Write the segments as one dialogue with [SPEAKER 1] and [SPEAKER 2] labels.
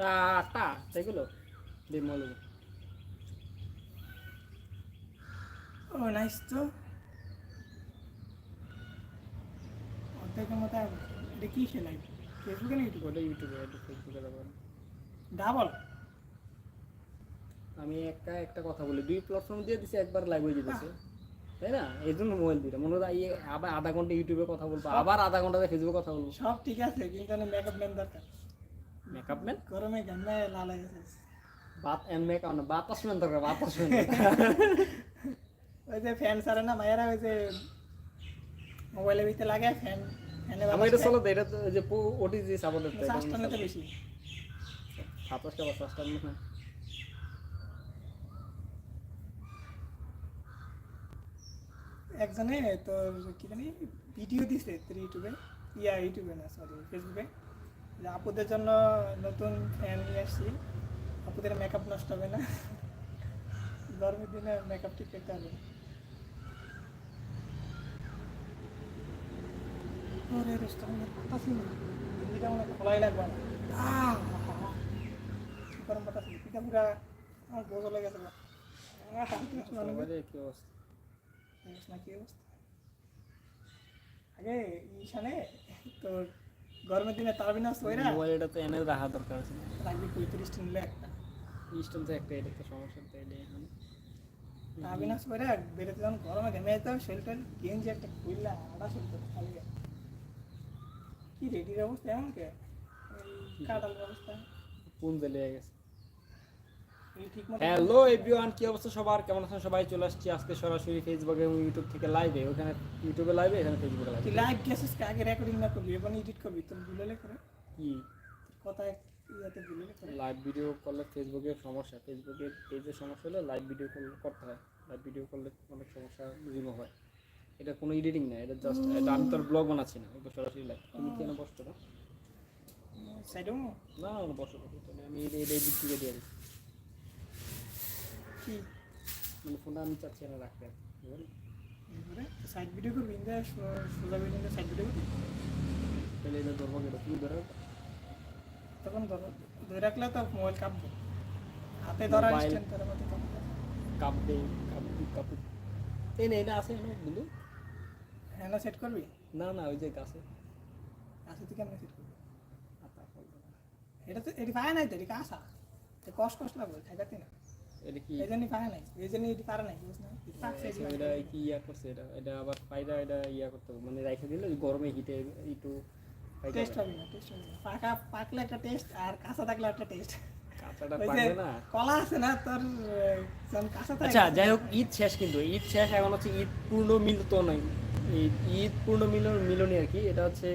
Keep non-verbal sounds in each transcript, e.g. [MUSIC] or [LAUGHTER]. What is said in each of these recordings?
[SPEAKER 1] Tata সেগুলো দিয়ে
[SPEAKER 2] ও nice তো। অর্ধেকের মতো এটা কি খেলাই ফেসবুকে না ইউটিউবে
[SPEAKER 1] ওটা ইউটিউবে এটা ফেসবুকে দেবো
[SPEAKER 2] ডাবল
[SPEAKER 1] আমি একটা একটা কথা বলি। দুই প্ল্যাটফর্ম দিয়ে দিছি একবার লাইভ হয়ে যেতেছে। তাই না? এই জন্য মোবাইল দিটা মনে হয় আবার আধা ঘণ্টা ইউটিউবে কথা বলব আবার আধা ঘণ্টা ফেসবুকে কথা বলব।
[SPEAKER 2] সব ঠিক আছে কিন্তু মেকআপ ম্যান দরকার।
[SPEAKER 1] মেকআপ ম্যান
[SPEAKER 2] গরমে গান্না লাল হয়ে গেছে।
[SPEAKER 1] বাত এন্ড মেকআপ না বাতাস ম্যান দরকার বাতাস ম্যান [LAUGHS]
[SPEAKER 2] ওই যে ফ্যান সারে না মায়েরা ওই যে মোবাইলের ভিতরে লাগে ফ্যান
[SPEAKER 1] আমার এটা চলো এটা তো ওই যে সাপোর্ট করতে
[SPEAKER 2] নিতে বেশি।
[SPEAKER 1] সাতাশটা বা পাঁচটা না
[SPEAKER 2] একজনে তোর কি জানি ভিডিও দিছে তোর ইউটিউবে ইয়া ইউটিউবে না সরি ফেসবুকে যে আপুদের জন্য নতুন ফ্যান নিয়ে আসছি। আপুদের মেকআপ নষ্ট হবে না। গরমের দিনে মেকআপ ঠিক করতে হবে। ওরে হিন্দিটা মনে খোলাই লাগবে না! কি গরম পিঠা পুরা আমার বোঝা লেগে গেছে গা। আহ!
[SPEAKER 1] সবারই কি অবস্থা।
[SPEAKER 2] না কি অবস্থা? আগে ঈশানে তোর গরমের দিনে তারবিনা সইরা
[SPEAKER 1] মোবাইল এটা তো এনে রাখা দরকার আছে।
[SPEAKER 2] রাখবি পঁয়ত্রিশটা নিলে একটা।
[SPEAKER 1] স্টোন তো একটা এটা তো সমস্যা তো এটা এখন।
[SPEAKER 2] তারবিনা সইরা বেরোতে যখন গরমে ঘেমে যেত শরীরটা গেঞ্জি একটা খুললা আড়া শুনতো খালি কি রেডির অবস্থা এমন কে কাটালের অবস্থা।
[SPEAKER 1] পুঞ্জে লেগে গেছে। হ্যালো এভরিওয়ান কি অবস্থা সবার? কেমন আছেন সবাই? চলে আসছি আজকে সরাসরি ফেসবুক এবং ইউটিউব থেকে লাইভে ওখানে ইউটিউবে লাইভে এখানে ফেসবুকে লাইভে
[SPEAKER 2] লাইভ গেছিস কে? আগে রেকর্ডিং না করবি এবার এডিট করবি? তুমি ভুলে করে।
[SPEAKER 1] কি?
[SPEAKER 2] কথা ইয়াতে ভুলে করে।
[SPEAKER 1] লাইভ ভিডিও করলে ফেসবুকে সমস্যা। ফেসবুকে পেজে সমস্যা হলে লাইভ ভিডিও করতে হয়। লাইভ ভিডিও করলে অনেক সমস্যা রিমুভ হয়। এটা কোনো এডিটিং না এটা জাস্ট এটা আমি তোর ব্লগ বানাচ্ছি না এটা সরাসরি লাইভ তুমি কেন বসছো না
[SPEAKER 2] সাইডও
[SPEAKER 1] না না বসো আমি এটা এটা দিক দিয়ে দিই মানে ফোনটা আমি চাচ্ছি না রাখতে
[SPEAKER 2] সাইড ভিডিও করবি ইন্দা সোজা ভিডিও সাইড ভিডিও করবি?
[SPEAKER 1] তাহলে এটা ধরবো কেন তুমি ধরো।
[SPEAKER 2] তখন ধরো ধরে রাখলে তো মোবাইল কাঁপবে। হাতে ধরা স্ট্যান্ড ধরে মতো কাঁপবে।
[SPEAKER 1] কাপ দে কাপ এই না এটা আছে না বন্ধু।
[SPEAKER 2] হ্যাঁ সেট করবি?
[SPEAKER 1] না না ওই যে গাছে
[SPEAKER 2] আসে তুই কেমন সেট করবি। এটা তো এটি পায় নাই তো এটি কাঁসা কষ্ট কষ্ট লাগবে খাইতে না।
[SPEAKER 1] এটা কি?
[SPEAKER 2] এই জন্যই নাই এই জন্য পারে নাই বুঝ না? এটি পাকছে এটি
[SPEAKER 1] এটা কি ইয়া করছে? এটা এটা আবার ফাইদা এটা ইয়া করতে মানে দিলে গরমে হিটে একটু
[SPEAKER 2] টেস্ট হবে না টেস্ট হবে। না পাকা পাকলে একটা টেস্ট আর কাঁচা থাকলে একটা টেস্ট
[SPEAKER 1] কাঁচাটা
[SPEAKER 2] ওই যে
[SPEAKER 1] পাকবে না?
[SPEAKER 2] কলা আছে না তোর কাঁচা
[SPEAKER 1] আচ্ছা যাই হোক ঈদ শেষ কিন্তু। ঈদ শেষ এখন হচ্ছে ঈদ পূর্ণ ঈদ পূর্ণ মিলন মিলনী আর কি। এটা হচ্ছে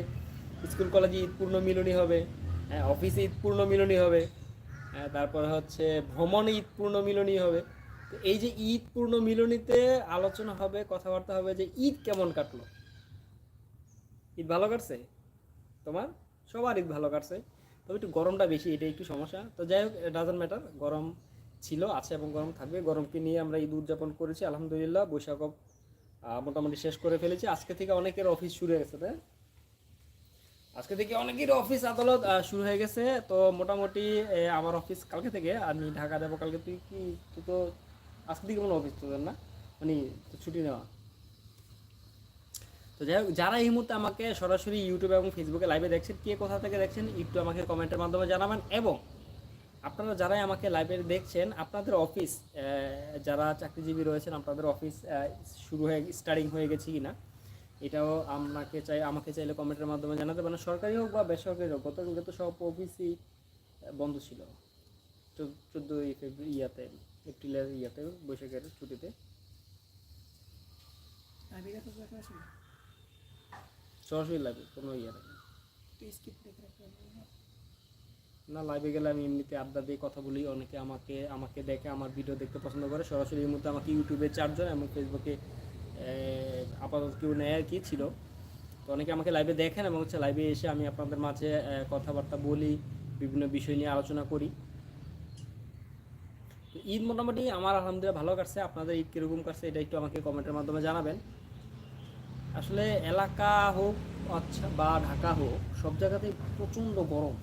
[SPEAKER 1] স্কুল কলেজে ঈদ পূর্ণ মিলনী হবে। হ্যাঁ অফিসে ঈদ পূর্ণ মিলনী হবে। তারপরে হচ্ছে ভ্রমণ ঈদ পূর্ণ মিলনী হবে। তো এই যে ঈদ পূর্ণ মিলনীতে আলোচনা হবে, কথাবার্তা হবে যে ঈদ কেমন কাটলো? ঈদ ভালো কাটছে? তোমার? সবার ঈদ ভালো কাটছে। তবে একটু গরমটা বেশি এটা একটু সমস্যা। তো যাই হোক ডাজন্ট ম্যাটার গরম ছিল, আছে এবং গরম থাকবে। গরমকে নিয়ে আমরা ঈদ উদযাপন করেছি, আলহামদুলিল্লাহ, বৈশাখ মোটামুটি শেষ করে ফেলেছি। আজকে থেকে অনেকের অফিস শুরু হয়ে গেছে, তাই আজকে থেকে অনেকের অফিস আদালত শুরু হয়ে গেছে। তো মোটামুটি আমার অফিস কালকে থেকে। আমি ঢাকা যাব কালকে। তুই কি, তুই তো আজকে থেকে কোনো অফিস তোদের না? মানে ছুটি নেওয়া। তো যাই হোক, যারা এই মুহূর্তে আমাকে সরাসরি ইউটিউব এবং ফেসবুকে লাইভে দেখছেন, কে কোথা থেকে দেখছেন, একটু আমাকে কমেন্টের মাধ্যমে জানাবেন। এবং আপনারা যারাই আমাকে লাইভে দেখছেন, আপনাদের অফিস যারা চাকরিজীবী রয়েছেন, আপনাদের অফিস শুরু হয়ে স্টার্টিং হয়ে গেছে কি না এটাও আমাকে চাই আমাকে চাইলে কমেন্টের মাধ্যমে জানাতে পারেন। সরকারি হোক বা বেসরকারি হোক গতকালকে তো সব অফিসই বন্ধ ছিল। চোদ্দোই ফেব্রুয়ারি ইয়াতে এপ্রিলের ইয়াতে বৈশাখের ছুটিতে। সরাসরি লাইভে কোনো ইয়ে নেই।
[SPEAKER 2] না।
[SPEAKER 1] লাইভে গেলে আমি এমনিতে আড্ডা দিয়ে কথা বলি। অনেকে আমাকে আমাকে দেখে আমার ভিডিও দেখতে পছন্দ করে। সরাসরি এই মুহূর্তে আমাকে ইউটিউবে চারজন এবং ফেসবুকে আপাতত কেউ নেয় আর কি ছিল। তো অনেকে আমাকে লাইভে দেখেন এবং হচ্ছে লাইভে এসে আমি আপনাদের মাঝে কথাবার্তা বলি বিভিন্ন বিষয় নিয়ে আলোচনা করি। তো ঈদ মোটামুটি আমার আলহামদুলিল্লাহ ভালো কাটছে। আপনাদের ঈদ কীরকম কাটছে এটা একটু আমাকে কমেন্টের মাধ্যমে জানাবেন। আসলে এলাকা হোক আচ্ছা বা ঢাকা হোক সব জায়গাতেই প্রচণ্ড গরম।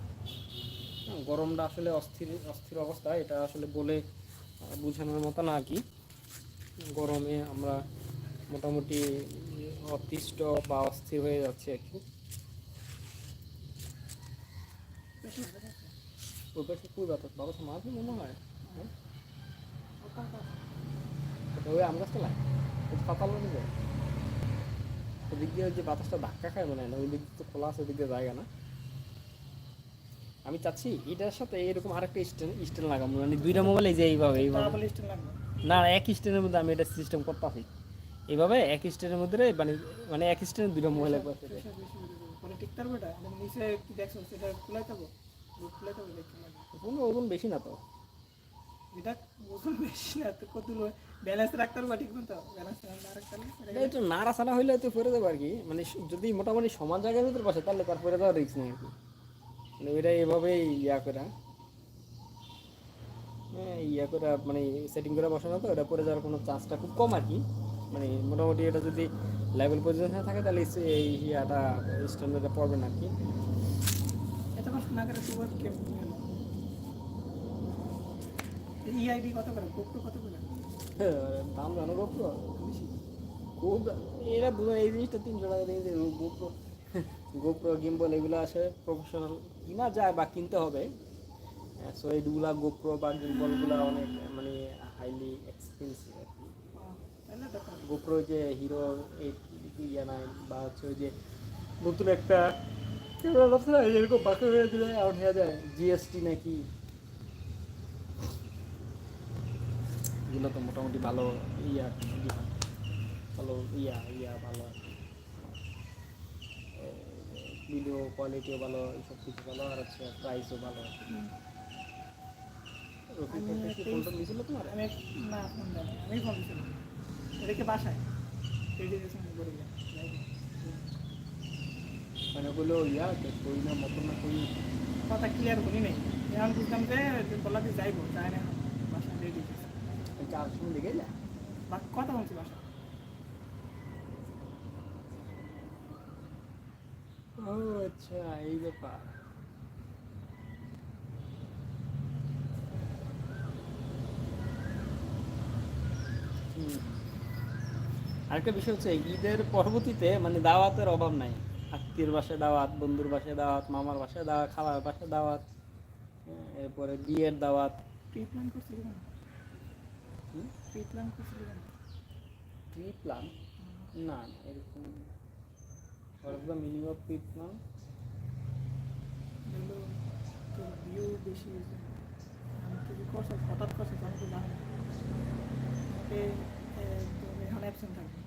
[SPEAKER 1] হ্যাঁ, গরমটা আসলে অস্থির অস্থির অবস্থা। এটা আসলে বলে বোঝানোর মতো না কি। গরমে আমরা মোটামুটি অতিষ্ঠ বা অস্থির হয়ে যাচ্ছে আর কি। মাঝে মনে হয় হ্যাঁ? ওই আম ওদিক দিয়ে যে বাতাসটা ধাক্কা খায় মনে হয় না। তো খোলা আছে ওদিক দিয়ে জায়গা না। আমি চাচ্ছি এটার সাথে এরকম আরেকটা স্ট্যান্ড স্ট্যান্ড লাগাবো। মানে দুইটা মোবাইল যে এইভাবে না এক স্ট্যান্ডের মধ্যে আমি এটা সিস্টেম করতে পারি এইভাবে এক স্ট্যান্ডের মধ্যে মানে মানে এক স্ট্যান্ডে দুইটা মোবাইল একবার
[SPEAKER 2] বেশি। পরে
[SPEAKER 1] না তো।
[SPEAKER 2] এটা ওজন বেশি না তো কত ব্যালেন্স রাখতে পারব ঠিক মতো? ব্যালেন্স না রাখতে পারলে
[SPEAKER 1] এটা একটু নাড়াচাড়া হইলে তো দেবো আর কি মানে যদি মোটামুটি সমান জায়গার ভিতরে বসে তাহলে তার ফেরে দেওয়ার রিস্ক নেই আর কি মানে ওইটা এভাবেই ইয়া করে। হ্যাঁ ইয়া করে মানে সেটিং করে বসানো তো ওটা পরে যাওয়ার কোনো চান্সটা খুব কম আর কি মানে মোটামুটি এটা যদি লেভেল পজিশনে থাকে তাহলে এই ইয়াটা স্ট্যান্ডার্ডে পড়বে না কি।
[SPEAKER 2] ইআইডি কত করে? গোপ্রো কত করে?
[SPEAKER 1] দাম জানো গোপ্রো খুব এরা বুঝো এই জিনিসটা তিনশো টাকা দিয়ে গোপ্রো গোপ্রো গিম্বল এগুলো আসে প্রফেশনাল কিনা যায় বা কিনতে হবে। সো এইগুলা গোপ্রো বা গিম্বলগুলো অনেক মানে হাইলি এক্সপেন্সিভ আর কি
[SPEAKER 2] আহ, তাহলে দেখো
[SPEAKER 1] গোপ্রো যে হিরো এইট ইয়া নাইন বা হচ্ছে ওই যে নতুন একটা ক্যামেরা আছে না এরকম বাঁকা হয়ে দিলে আউট হয়ে যায়। জিএসটি নাকি? এগুলো তো মোটামুটি ভালো ইয়া ভালো ইয়া ইয়া ভালো। ভিডিও কোয়ালিটিও ভালো সব কিছু ভালো আর হচ্ছে প্রাইসও ভালো।
[SPEAKER 2] আমি না আমি ফোন দিছিলাম এটাকে বাসায়।
[SPEAKER 1] মানে ইয়া না মতন না
[SPEAKER 2] কথা ক্লিয়ার করি নাই এখন বুঝলাম যে যাইবো যাই না রেডি
[SPEAKER 1] চার সময় লেগে যায়?
[SPEAKER 2] কথা বলছি বাসায়।
[SPEAKER 1] ও আচ্ছা এই ব্যাপার। হুম। আরেকটা বিষয় হচ্ছে ঈদের পরবর্তীতে মানে দাওয়াতের অভাব নাই। আত্মীয়র বাসায় দাওয়াত বন্ধুর বাসায় দাওয়াত মামার বাসায় দাওয়াত খালার বাসায় দাওয়াত এরপরে বিয়ের দাওয়াত।
[SPEAKER 2] প্রি প্ল্যান করছিলি
[SPEAKER 1] হুম?
[SPEAKER 2] প্রি প্ল্যান করছিলি
[SPEAKER 1] প্রি প্ল্যান না এরকম the meaning of pre plan
[SPEAKER 2] view বেশি আমি তুই করছিস হঠাৎ আমি তো জানি তোর এখন অ্যাবসেন্ট থাকবে।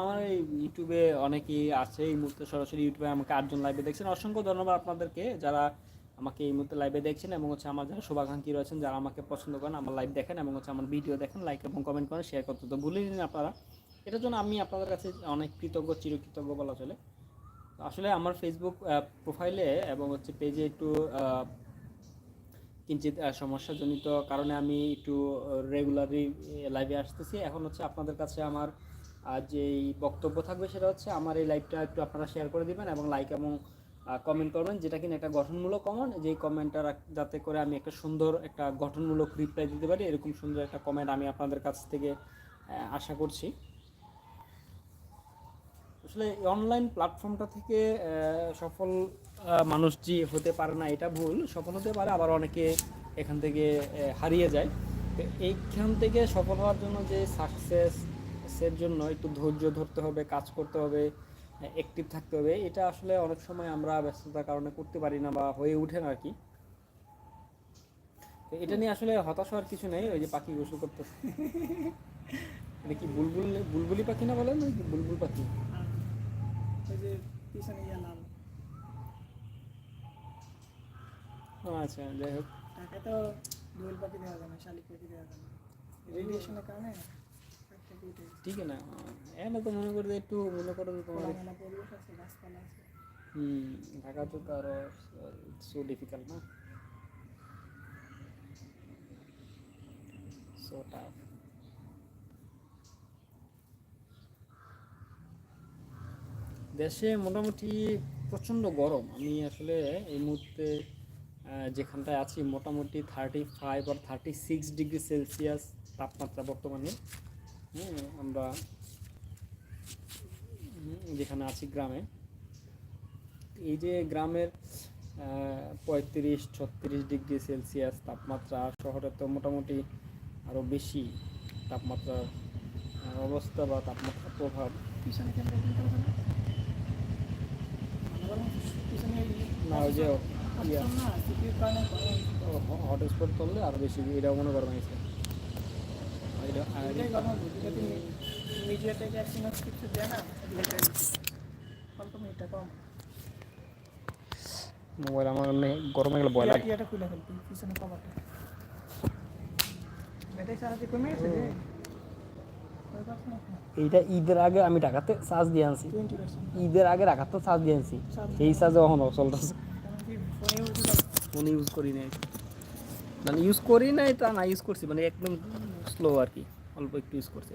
[SPEAKER 1] আমার এই ইউটিউবে অনেকেই আছে এই মুহূর্তে সরাসরি ইউটিউবে আমাকে আটজন লাইভে দেখছেন। অসংখ্য ধন্যবাদ আপনাদেরকে যারা আমাকে এই মুহূর্তে লাইভে দেখছেন এবং হচ্ছে আমার যারা শুভাকাঙ্ক্ষী রয়েছেন, যারা আমাকে পছন্দ করেন, আমার লাইভ দেখেন এবং হচ্ছে আমার ভিডিও দেখেন লাইক এবং কমেন্ট করেন শেয়ার করতে তো ভুলে নিন আপনারা। এটার জন্য আমি আপনাদের কাছে অনেক কৃতজ্ঞ, চিরকৃতজ্ঞ বলা চলে। আসলে আমার ফেসবুক প্রোফাইলে এবং হচ্ছে পেজে একটু কিঞ্চিত সমস্যাজনিত কারণে আমি একটু রেগুলারলি লাইভে আসতেছি। এখন হচ্ছে আপনাদের কাছে আমার যেই বক্তব্য থাকবে সেটা হচ্ছে আমার এই লাইভটা একটু আপনারা শেয়ার করে দিবেন এবং লাইক এবং কমেন্ট করবেন। যেটা কিনা একটা গঠনমূলক কমেন্ট যেই কমেন্টটা যাতে করে আমি একটা সুন্দর একটা গঠনমূলক রিপ্লাই দিতে পারি, এরকম সুন্দর একটা কমেন্ট আমি আপনাদের কাছ থেকে আশা করছি। আসলে অনলাইন প্ল্যাটফর্মটা থেকে সফল মানুষ যে হতে পারে না, এটা ভুল। সফল হতে পারে, আবার অনেকে এখান থেকে হারিয়ে যায়। তো এইখান থেকে সফল হওয়ার জন্য যে সাকসেস এর জন্য একটু ধৈর্য ধরতে হবে, কাজ করতে হবে অ্যাক্টিভ থাকতে হবে, এটা আসলে অনেক সময় আমরা ব্যস্ততার কারণে করতে পারি না বা হয়ে ওঠে না আর কি এটা নিয়ে আসলে হতাশ হওয়ার কিছু নেই, ওই যে পাখি গোসল করতেছে। এটা কি বুলবুল, বুলবুলি পাখি না বলেন বুলবুল পাখি?
[SPEAKER 2] যে পিছনে ইয়া লাল
[SPEAKER 1] আচ্ছা যাই হোক।
[SPEAKER 2] ঢাকায় তো দোয়েল পাখি দেওয়া না শালিক পাখি দেওয়া না। রেডিয়েশনের কারণে
[SPEAKER 1] ঠিক না এখানে তো মনে করতে একটু মনে করো তোমার
[SPEAKER 2] পরিবেশ আছে গাছপালা আছে।
[SPEAKER 1] হুম ঢাকা তো তো আরও সো ডিফিকাল্ট না। সো টাফ দেশে মোটামুটি প্রচণ্ড গরম। আমি আসলে এই মুহূর্তে যেখানটায় আছি মোটামুটি থার্টি ফাইভ আর থার্টি সিক্স ডিগ্রি সেলসিয়াস তাপমাত্রা বর্তমানে। আমরা যেখানে আছি গ্রামে। এই যে গ্রামের পঁয়ত্রিশ, ছত্রিশ ডিগ্রি সেলসিয়াস তাপমাত্রা, শহরে তো মোটামুটি আরও বেশি তাপমাত্রার অবস্থা বা তাপমাত্রার প্রভাব।
[SPEAKER 2] পিছনে ক্যামেরা ওপেন করে দাও। ভালো ভালো পিছনে
[SPEAKER 1] না ওই যে হটস্পট করলে আরও বেশি এটাও মনে গরম হয়েছে এটা
[SPEAKER 2] গরম মিডিয়াতে এটা কিছু দেয় না অল্প মিনিটটা কম।
[SPEAKER 1] মোবাইল আমার অনেক গরম গেলে ভয় লাগে।
[SPEAKER 2] ইয়াটা খুলে ফেলবি পিছনে কভারটা। ব্যাটারি চার্জ কমে গেছে
[SPEAKER 1] এইটা ঈদের আগে আমি ঢাকাতে চার্জ দিয়ে আনছি। ঈদের আগে ঢাকাতে চার্জ দিয়ে আনছি। এই চার্জে কখনো চলতেছে
[SPEAKER 2] ফোনে
[SPEAKER 1] ইউজ করি নাই। মানে ইউজ করি নাই তা না ইউজ করছি। মানে একদম স্লো আর কি। অল্প একটু ইউজ করছি।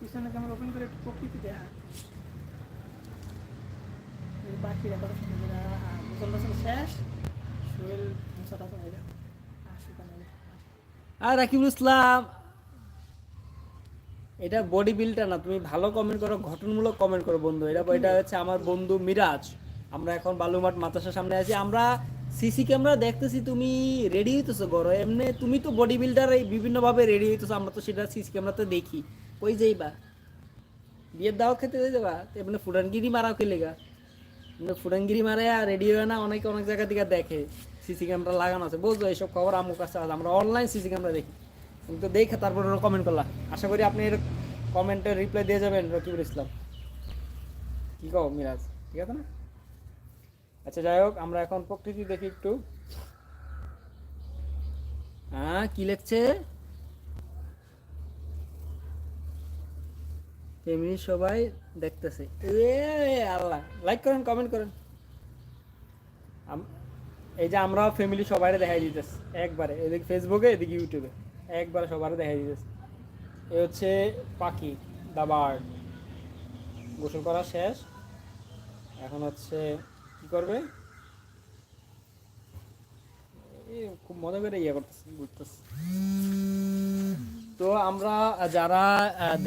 [SPEAKER 2] পিছনে ক্যামেরা ওপেন করে একটু প্রকৃতি দেখা। এই কত সুন্দর করে গোসল টোসল শেষ। শরীর মশাটা যায় আসি কানে
[SPEAKER 1] আর রাকিবুল ইসলাম এটা বডি বিলটা না তুমি ভালো কমেন্ট করো ঘটনমূলক কমেন্ট করো বন্ধু। এটা এটা হচ্ছে আমার বন্ধু মিরাজ। আমরা এখন বালুমাঠ মাতাসার সামনে আছি। আমরা সিসি ক্যামেরা দেখতেছি তুমি রেডি হইতেছো গরো। এমনি তুমি তো বডি বিল্ডার এই বিভিন্নভাবে রেডি হইতেছো আমরা তো সেটা সিসি ক্যামেরাতে দেখি। কই যাইবা? বিয়ের দাওয়াত খেতে যাবা? এমনি ফুটানগিরি মারাও খেলে গা। এমনি ফুটানগিরি মারে আর রেডি হয় না অনেকে অনেক জায়গা থেকে দেখে। সিসি ক্যামেরা লাগানো আছে। বুঝলো এইসব খবর আমার কাছে আছে। আমরা অনলাইন সিসি ক্যামেরা দেখি। তুমি তো দেখে তারপর ওরা কমেন্ট করলা। আশা করি আপনি এর কমেন্টের রিপ্লাই দিয়ে যাবেন রকিবুল ইসলাম। কি কও মিরাজ? ঠিক আছে না? আচ্ছা যাই হোক, আমরা এখন প্রকৃতি দেখি একটু। হ্যাঁ কি লিখছে? এমনি সবাই দেখতেছে। এ, আল্লাহ লাইক করেন কমেন্ট করেন। এই যে আমরা ফ্যামিলি সবাই দেখাই দিতেছি, একবারে। এদিকে ফেসবুকে এদিকে ইউটিউবে একবারে সবার দেখাই দিতেছি। এ হচ্ছে পাখি দা বার্ড। গোসল করা শেষ। এখন হচ্ছে কি করবে? খুব মজা করে ইয়ে করতেছে, ঘুরতেছে। তো আমরা যারা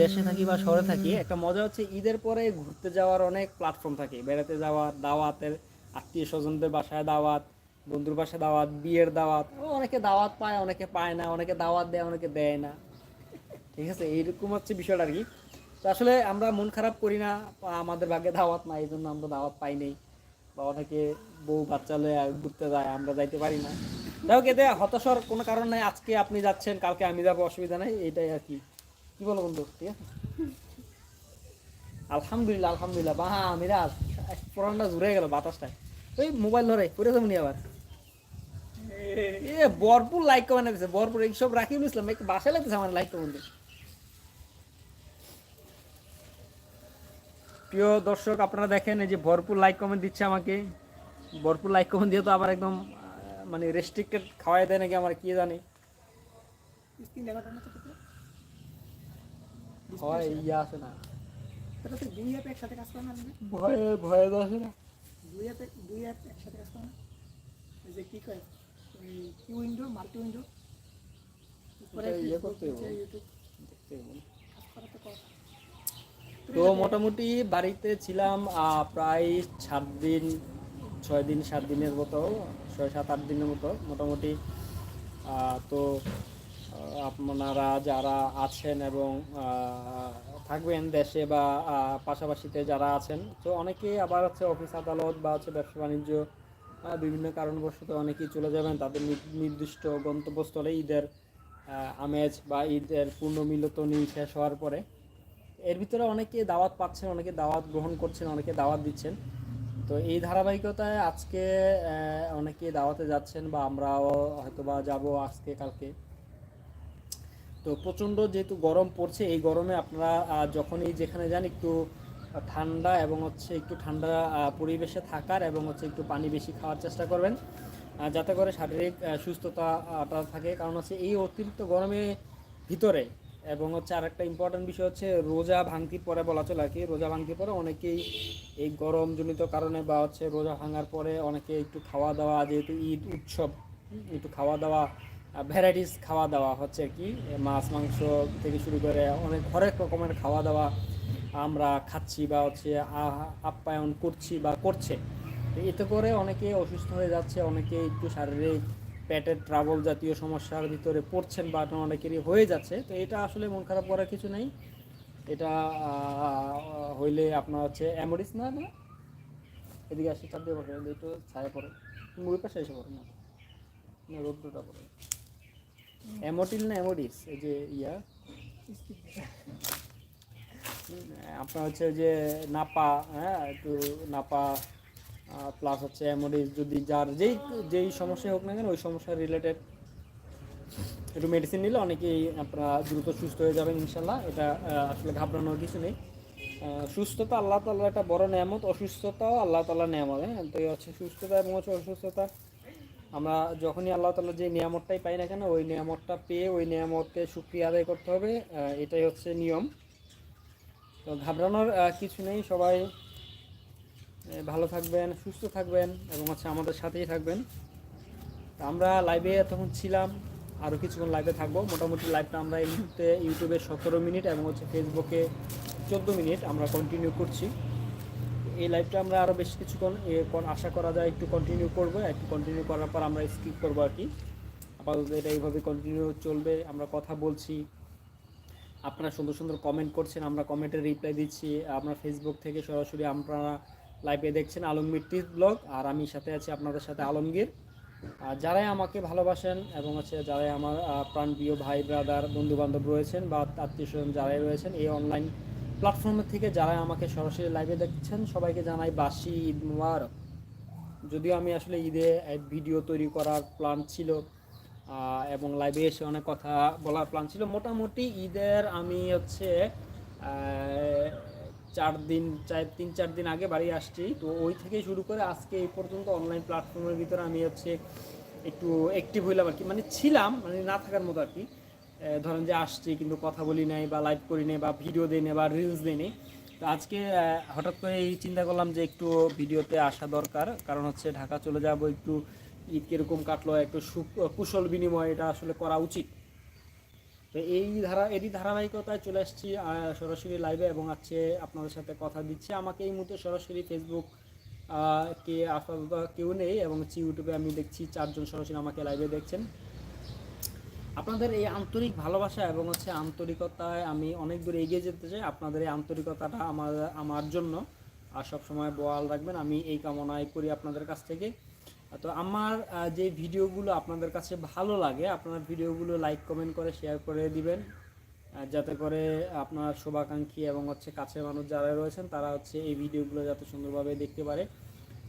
[SPEAKER 1] দেশে থাকি বা শহরে থাকি, একটা মজা হচ্ছে ঈদের পরে ঘুরতে যাওয়ার অনেক প্ল্যাটফর্ম থাকে। বেড়াতে যাওয়া, দাওয়াতের আত্মীয় স্বজনদের বাসায় দাওয়াত বন্ধুর বাসায় দাওয়াত, বিয়ের দাওয়াত। অনেকে দাওয়াত পায়, অনেকে পায় না, অনেকে দাওয়াত দেয়, অনেকে দেয় না। ঠিক আছে, এইরকম হচ্ছে বিষয়টা আর কি। তো আসলে আমরা মন খারাপ করি না আমাদের ভাগ্যে দাওয়াত নাই এই জন্য আমরা দাওয়াত পাই নাই, বা অনেকে বউ বাচ্চা লয়ে ঘুরতে যায়, আমরা যাইতে পারি না। যাই হোক, এতে হতাশার কোনো কারণ নাই, আজকে আপনি যাচ্ছেন, কালকে আমি যাব, অসুবিধা নাই, এইটাই আর কি। কি বলো বন্ধু, ঠিক আছে? আলহামদুলিল্লাহ আলহামদুলিল্লাহ, বাহা, মিরাজ, পুরানটা জুড়ে গেল বাতাসটায়। ওই মোবাইল ধরে, পড়ে যাব নি আবার? এ ভরপুর লাইক কমেন্ট দিচ্ছে ভরপুর এইসব রাখি বুঝলাম একটু বাসায় লাগতেছে আমার লাইক কমেন্ট প্রিয় দর্শক, আপনারা দেখেন, এই যে ভরপুর লাইক কমেন্ট দিচ্ছে আমাকে। ভরপুর লাইক কমেন্ট দিয়ে তো আবার একদম মানে রেস্ট্রিক্টেড খাওয়াই দেয় নাকি আমার, কি জানি? হয় ইয়ে আছে না।
[SPEAKER 2] দুই অ্যাপ একসাথে কাজ করে না? যে কি কয়? ওই কি উইন্ডো মাল্টি উইন্ডো তো
[SPEAKER 1] মোটামুটি বাড়িতে ছিলাম প্রায় সাত দিন ছয় দিন সাত দিনের মতো ছয় সাত আট দিনের মতো মোটামুটি। তো আপনারা যারা আছেন এবং থাকবেন দেশে বা পাশাপাশিতে যারা আছেন তো অনেকে আবার হচ্ছে অফিস আদালত বা হচ্ছে ব্যবসা বাণিজ্য বিভিন্ন কারণবশত অনেকেই চলে যাবেন। তাদের নির্দিষ্ট গন্তব্যস্থলে ঈদের আমেজ বা ঈদের পূর্ণ মিলতনি শেষ হওয়ার পরে। এর ভিতরে অনেকে দাওয়াত পাচ্ছেন, অনেকে দাওয়াত গ্রহণ করছেন, অনেকে দাওয়াত দিচ্ছেন। তো এই ধারাবাহিকতায় আজকে অনেকে দাওয়াতে যাচ্ছেন বা আমরাও হয়তো বা যাব আজকে, কালকে। তো প্রচণ্ড যেহেতু গরম পড়ছে, এই গরমে আপনারা যখনই যেখানে যান একটু ঠান্ডা এবং হচ্ছে একটু ঠান্ডা পরিবেশে থাকার এবং হচ্ছে একটু পানি বেশি খাওয়ার চেষ্টা করবেন। যাতে করে শারীরিক সুস্থতাটা থাকে। কারণ হচ্ছে এই অতিরিক্ত গরমের ভিতরে এবং হচ্ছে আর একটা ইম্পর্টেন্ট বিষয় হচ্ছে রোজা ভাঙতির পরে বলা চলে আর কি রোজা ভাঙতির পরে অনেকেই এই গরমজনিত কারণে বা হচ্ছে রোজা ভাঙার পরে অনেকে একটু খাওয়া দাওয়া যেহেতু ঈদ উৎসব, একটু খাওয়া দাওয়া ভ্যারাইটিস খাওয়া দাওয়া হচ্ছে আর কি মাছ, মাংস থেকে শুরু করে অনেক হরেক রকমের খাওয়া দাওয়া আমরা খাচ্ছি বা হচ্ছে আপ্যায়ন করছি বা করছে। তো এতে করে অনেকে অসুস্থ হয়ে যাচ্ছে অনেকে একটু শারীরিক পেটের ট্রাবল জাতীয় সমস্যার ভিতরে পড়ছেন বা অনেকেরই হয়ে যাচ্ছে। তো এটা আসলে মন খারাপ করার কিছু নেই। এটা হইলে আপনার হচ্ছে অ্যামোরিস না না? এদিকে আসে চাপ দিয়ে বসে একটু ছায়া পড়ে। মুড়ি পাশে এসে পড়ে না? রোদ্রটা পড়ে। অ্যামোটিল না অ্যামোডিস এই যে ইয়া। আপনার হচ্ছে যে নাপা হ্যাঁ একটু নাপা প্লাস হচ্ছে অ্যামোডিস যদি যার যেই যেই সমস্যা হোক না কেন, ওই সমস্যা রিলেটেড একটু মেডিসিন নিলে অনেকেই আপনারা দ্রুত সুস্থ হয়ে যাবেন ইনশাল্লাহ। এটা আসলে ঘাবড়ানোর কিছু নেই। সুস্থতা আল্লাহ তাল্লাহ একটা বড় নিয়ামত, অসুস্থতাও আল্লাহ তাল্লাহ নিয়ামত হ্যাঁ তো হচ্ছে সুস্থতা এবং হচ্ছে অসুস্থতা। আমরা যখনই আল্লাহ তাল্লাহ যে নিয়ামতটাই পাই না কেন, ওই নিয়ামতটা পেয়ে ওই নিয়ামতকে সুক্রিয়া আদায় করতে হবে এটাই হচ্ছে নিয়ম। তো ঘাবড়ানোর কিছু নেই, সবাই ভালো থাকবেন, সুস্থ থাকবেন এবং হচ্ছে আমাদের সাথেই থাকবেন। তো আমরা লাইভে তখন ছিলাম আরও কিছুক্ষণ লাইভে থাকব। মোটামুটি লাইভটা আমরা এই মুহূর্তে ইউটিউবে সতেরো মিনিট এবং হচ্ছে ফেসবুকে চোদ্দ মিনিট আমরা কন্টিনিউ করছি। এই লাইভটা আমরা আরও বেশ কিছুক্ষণ আশা করা যায় একটু কন্টিনিউ করব। একটু কন্টিনিউ করার পর আমরা স্কিপ করব আর কি। আপাতত এটা এইভাবে কন্টিনিউ চলবে, আমরা কথা বলছি। আপনারা সুন্দর সুন্দর কমেন্ট করছেন, আমরা কমেন্টের রিপ্লাই দিচ্ছি, আপনার ফেসবুক থেকে সরাসরি আপনারা লাইভে দেখছেন আলমগীর টিস ব্লগ, আর আমি সাথে আছি আপনাদের সাথে আলমগীর। আর যারাই আমাকে ভালোবাসেন এবং হচ্ছে যারাই আমার প্রাণপ্রিয় ভাই ব্রাদার বন্ধু বান্ধব রয়েছেন বা আত্মীয় স্বজন যারাই রয়েছেন, এই অনলাইন প্ল্যাটফর্মের থেকে যারাই আমাকে সরাসরি লাইভে দেখছেন, সবাইকে জানাই বাসি ঈদ মুবারক। যদিও আমি আসলে ঈদে ভিডিও তৈরি করার প্ল্যান ছিল এবং লাইভে এসে অনেক কথা বলার প্ল্যান ছিল। মোটামুটি ঈদের আমি হচ্ছে চার দিন, চার, তিন, চার দিন আগে বাড়ি আসছি। তো ওই থেকে শুরু করে আজকে এই পর্যন্ত অনলাইন প্ল্যাটফর্মের ভিতরে আমি হচ্ছে একটু অ্যাক্টিভ হইলাম আর কি। মানে ছিলাম মানে না থাকার মতো আর কি। ধরেন যে আসছি কিন্তু কথা বলি নাই বা লাইভ করি নাই বা ভিডিও দিই নাই বা রিলস দিই নাই। তো আজকে হঠাৎ করে এই চিন্তা করলাম যে একটু ভিডিওতে আসা দরকার। কারণ হচ্ছে ঢাকা চলে যাব একটু ঈদ কীরকম কাটলো, একটু কুশল বিনিময় এটা আসলে করা উচিত। তো এই ধারা, এরই ধারাবাহিকতায় চলে আসছি সরাসরি লাইভে এবং আছে আপনাদের সাথে কথা দিচ্ছি। আমাকে এই মুহূর্তে সরাসরি ফেসবুক কে আপাতত কেউ নেই এবং হচ্ছে ইউটিউবে আমি দেখছি চারজন সরাসরি আমাকে লাইভে দেখছেন। আপনাদের এই আন্তরিক ভালোবাসা এবং হচ্ছে আন্তরিকতায় আমি অনেক দূর এগিয়ে যেতে চাই। আপনাদের এই আন্তরিকতাটা আমার আমার জন্য। আর সব সময় বহাল রাখবেন। আমি এই কামনাই করি আপনাদের কাছ থেকে। তো আমার যে ভিডিওগুলো আপনাদের কাছে ভালো লাগে, আপনার ভিডিওগুলো লাইক কমেন্ট করে শেয়ার করে দিবেন। যাতে করে আপনার শুভাকাঙ্ক্ষী এবং হচ্ছে কাছের মানুষ যারা রয়েছেন, তারা হচ্ছে এই ভিডিওগুলো যাতে সুন্দরভাবে দেখতে পারে।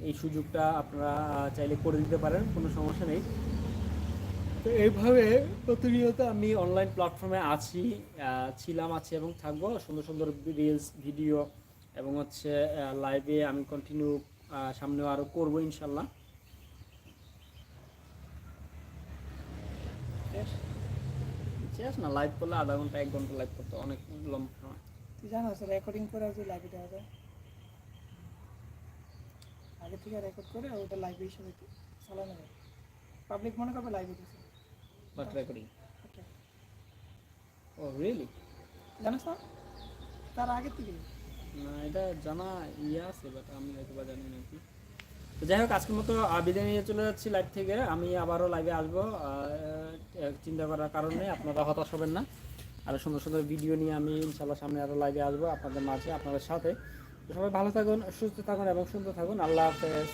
[SPEAKER 1] এই সুযোগটা আপনারা চাইলে করে দিতে পারেন, কোনো সমস্যা নেই। তো এইভাবে প্রতিনিয়ত আমি অনলাইন প্ল্যাটফর্মে আছি ছিলাম, আছি এবং থাকব। সুন্দর সুন্দর রিলস ভিডিও এবং হচ্ছে লাইভে আমি কন্টিনিউ সামনেও আরও করব ইনশাল্লাহ
[SPEAKER 2] শেষ
[SPEAKER 1] শেষ না? লাইভ করলে আধা ঘণ্টা এক ঘণ্টা লাইভ করতে অনেক লম্বা সময়।
[SPEAKER 2] তুই জানো রেকর্ডিং করে যে লাইভে দেওয়া যায় আগে থেকে রেকর্ড করে ওটা লাইভ হিসেবে চালানো যায় পাবলিক মনে করবে লাইভে দিচ্ছে
[SPEAKER 1] বাট রেকর্ডিং ও রিয়েলি
[SPEAKER 2] জানিস না? তার আগে থেকে?
[SPEAKER 1] না এটা জানা ইয়ে আছে বাট আমি হয়তো বা জানি নাকি তো যাই হোক, আজকের মতো বিদায় নিয়ে চলে যাচ্ছি লাইভ থেকে। আমি আবারও লাইভে আসব। চিন্তা করার কারণে আপনারা হতাশ হবেন না। আরও সুন্দর সুন্দর ভিডিও নিয়ে আমি ইনশাল্লাহ সামনে আরও লাইভে আসব আপনাদের মাঝে, আপনাদের সাথে। সবাই ভালো থাকুন, সুস্থ থাকুন এবং সুন্দর থাকুন। আল্লাহ হাফেজ।